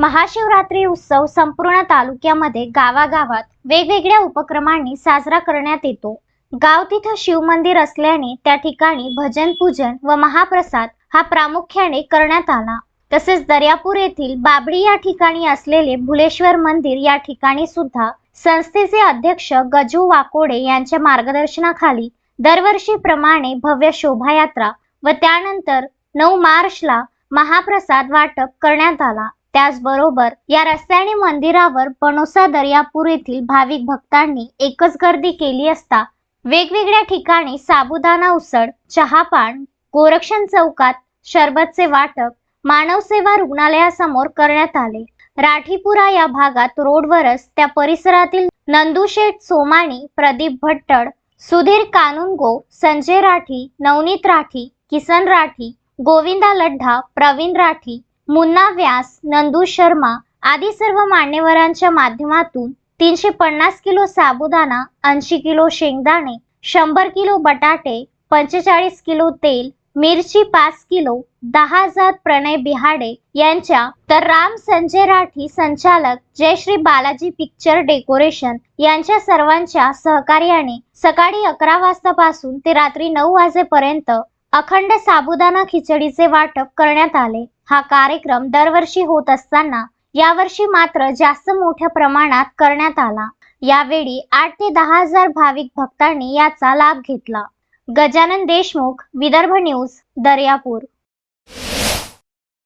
महाशिवरात्री उत्सव संपूर्ण तालुक्यामध्ये गावागावात वेगवेगळ्या उपक्रमांनी साजरा करण्यात येतो. गाव तिथं शिवमंदिर असल्याने त्या ठिकाणी भजन पूजन व महाप्रसाद हा प्रामुख्याने करण्यात आला. तसेच दर्यापूर येथील बाबडी या ठिकाणी असलेले भुलेश्वर मंदिर या ठिकाणी सुद्धा संस्थेचे अध्यक्ष गजू वाकोडे यांच्या मार्गदर्शनाखाली दरवर्षीप्रमाणे भव्य शोभायात्रा व त्यानंतर नऊ मार्चला महाप्रसाद वाटप करण्यात आला. त्याचबरोबर या रस्त्याने मंदिरावर पणोसा दर्यापूर येथील भाविक भक्तांनी एकच गर्दी केली असता वेगवेगळ्या ठिकाणी साबुदाणा उसळ चहापान गोरक्षण चौकात शरबतचे वाटप मानवसेवा रुग्णालयासमोर करण्यात आले. राठीपुरा या भागात रोडवरच त्या परिसरातील नंदुशेठ सोमाणी प्रदीप भट्टड सुधीर कानुनगो संजय राठी नवनीत राठी किसन राठी गोविंदा लड्ढा प्रवीण राठी मुन्ना व्यास नंदू शर्मा आदी सर्व मान्यवरांच्या माध्यमातून तीनशे पन्नास किलो साबुदाणा ऐंशी किलो शेंगदाणे शंभर किलो बटाटे पंचेचाळीस किलो तेल मिरची पाच किलो दहा हजार प्रणय बिहाडे यांच्या तर राम संजय राठी संचालक जयश्री बालाजी पिक्चर डेकोरेशन यांच्या सर्वांच्या सहकार्याने सकाळी अकरा वाजतापासून ते रात्री नऊ वाजेपर्यंत अखंड साबुदाणा खिचडीचे वाटप करण्यात आले. हा कार्यक्रम दरवर्षी होत असताना यावर्षी मात्र जास्त मोठ्या प्रमाणात करण्यात आला. यावेळी आठ ते दहा हजार भाविक भक्तांनी याचा लाभ घेतला. गजानन देशमुख विदर्भ न्यूज दर्यापूर.